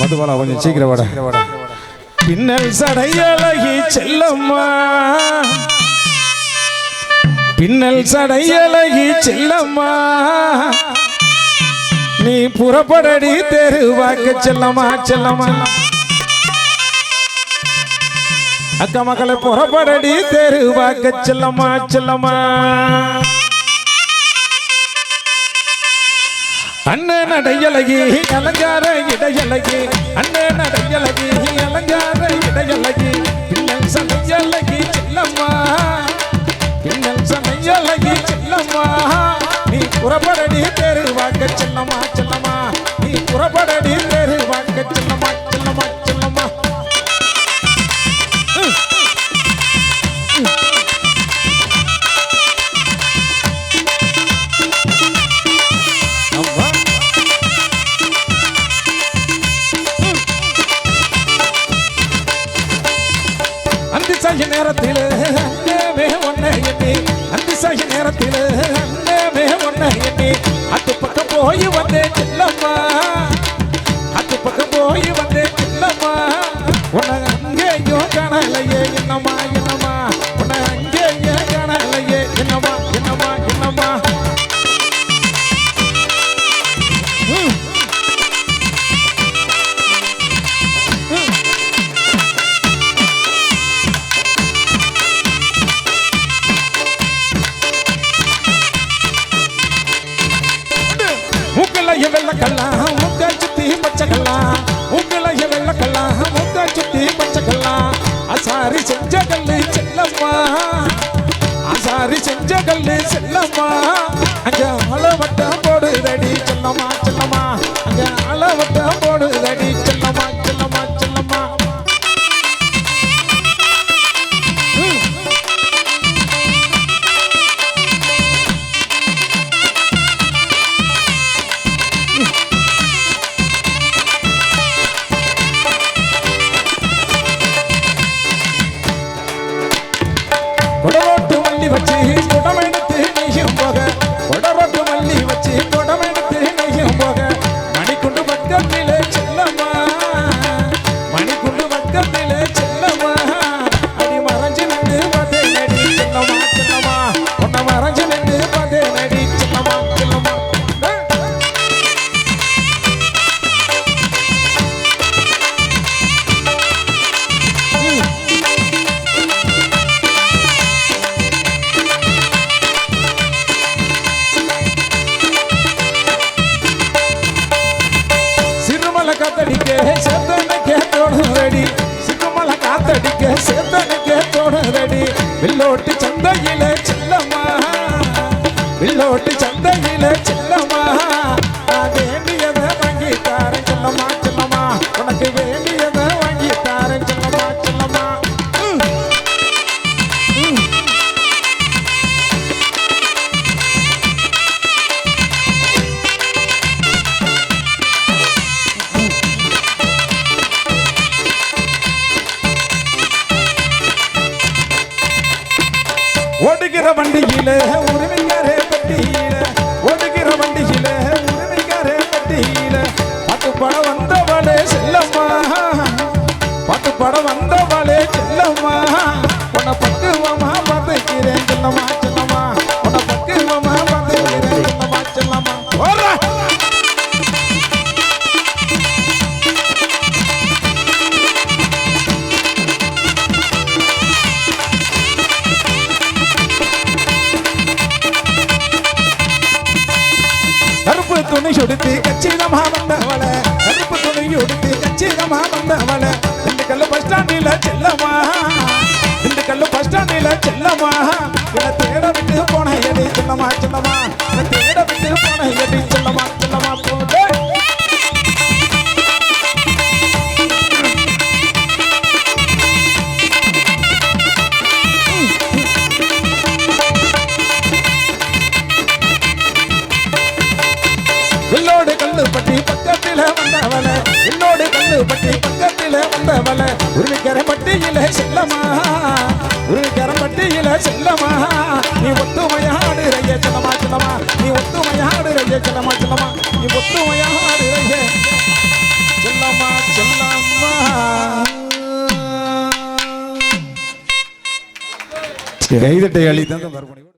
மதுபாலா கொஞ்சம் சீக்கிரம் வாட. பின்னல் சடையலகி செல்லம்மா. பின்னல் சடையலகி செல்லம்மா. நீ புறப்படடி தெருவாக்க செல்லமா செல்லமா அக்கா மக்களை புறப்படடி தெருவாக்க செல்லமா செல்லமா அண்ணன் அடையலகி அலங்கார இடையலகி அண்ணன் அடையலகி அலங்கார இடையலகி பின்னல் சமையலகி செல்லம்மா. பின்னல் சமையலகி செல்லம்மா. நீ புறப்படடி பேரு வாக்க செல்லம்மா செல்லம்மா. நீ புறப்படடி பேரு வாக்க செல்லம்மா. சேத்தனுக்கே தோணதடி வில்லோட்டு சந்தையில செல்லம்மா. வில்லோட்டு சந்தை ஓடுகிற வண்டியில உரிமைக்காரே பட்டியில. ஓடுகிற வண்டியில உரிமைக்காரே பட்டியில. பட்டு பணம் வந்தவளே கை உடுத்தி கச்சிதமா வந்தவள. திண்டுக்கல்லு பஸ் ஸ்டாண்டில செல்லமா? திண்டுக்கல்லு பஸ் ஸ்டாண்டில செல்லமா? இதை தேட விட்டு போன எலி செல்லமா செல்லமா? கைதட்டை அள்ளி தான் மறுபடியும்.